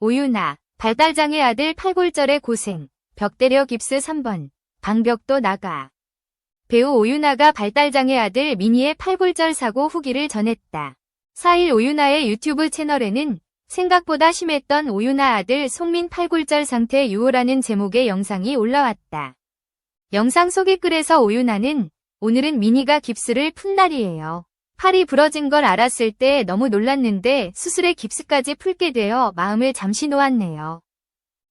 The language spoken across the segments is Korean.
오유나, 발달장애 아들 팔골절의 고생, 벽대려 깁스 3번, 방벽도 나가. 배우 오유나가 발달장애 아들 미니의 팔골절 사고 후기를 전했다. 4일 오유나의 유튜브 채널에는 생각보다 심했던 오유나 아들 송민 팔골절 상태 유호라는 제목의 영상이 올라왔다. 영상 소개글에서 오유나는 오늘은 미니가 깁스를 푼 날이에요. 팔이 부러진 걸 알았을 때 너무 놀랐는데 수술에 깁스까지 풀게 되어 마음을 잠시 놓았네요.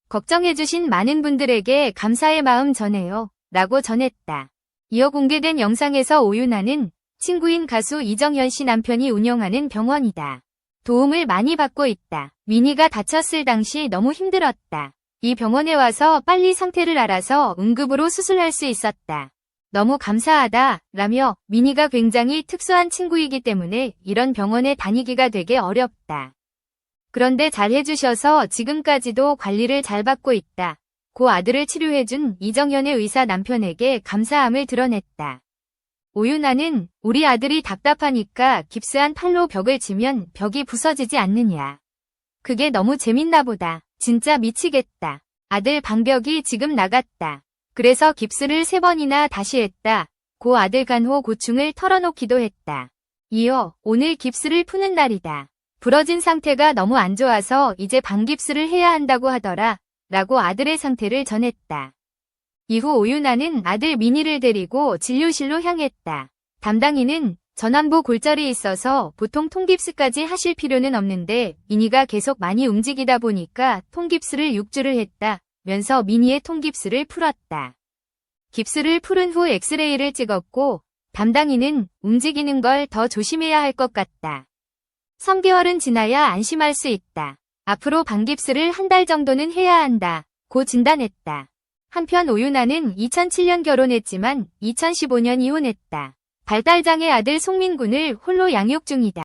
걱정해주신 많은 분들에게 감사의 마음 전해요. 라고 전했다. 이어 공개된 영상에서 오유나는 친구인 가수 이정현 씨 남편이 운영하는 병원이다. 도움을 많이 받고 있다. 미니가 다쳤을 당시 너무 힘들었다. 이 병원에 와서 빨리 상태를 알아서 응급으로 수술할 수 있었다. 너무 감사하다. 라며 미니가 굉장히 특수한 친구이기 때문에 이런 병원에 다니기가 되게 어렵다. 그런데 잘 해주셔서 지금까지도 관리를 잘 받고 있다. 고 아들을 치료해준 이정현의 의사 남편에게 감사함을 드러냈다. 오유나는 우리 아들이 답답하니까 깁스한 팔로 벽을 치면 벽이 부서지지 않느냐. 그게 너무 재밌나 보다. 진짜 미치겠다. 아들 방벽이 지금 나갔다. 그래서 깁스를 세 번이나 다시 했다. 고 아들 간호 고충을 털어놓기도 했다. 이어 오늘 깁스를 푸는 날이다. 부러진 상태가 너무 안 좋아서 이제 방깁스를 해야 한다고 하더라. 라고 아들의 상태를 전했다. 이후 오유나는 아들 미니를 데리고 진료실로 향했다. 담당인은 전완부 골절이 있어서 보통 통깁스까지 하실 필요는 없는데 미니가 계속 많이 움직이다 보니까 통깁스를 6주를 했다. 면서 미니의 통깁스를 풀었다. 깁스를 풀은 후 엑스레이를 찍었고 담당인은 움직이는 걸 더 조심해야 할 것 같다. 3개월은 지나야 안심할 수 있다. 앞으로 방깁스를 한 달 정도는 해야 한다. 고 진단했다. 한편 오유나는 2007년 결혼했지만 2015년 이혼했다. 발달장애 아들 송민군을 홀로 양육 중이다.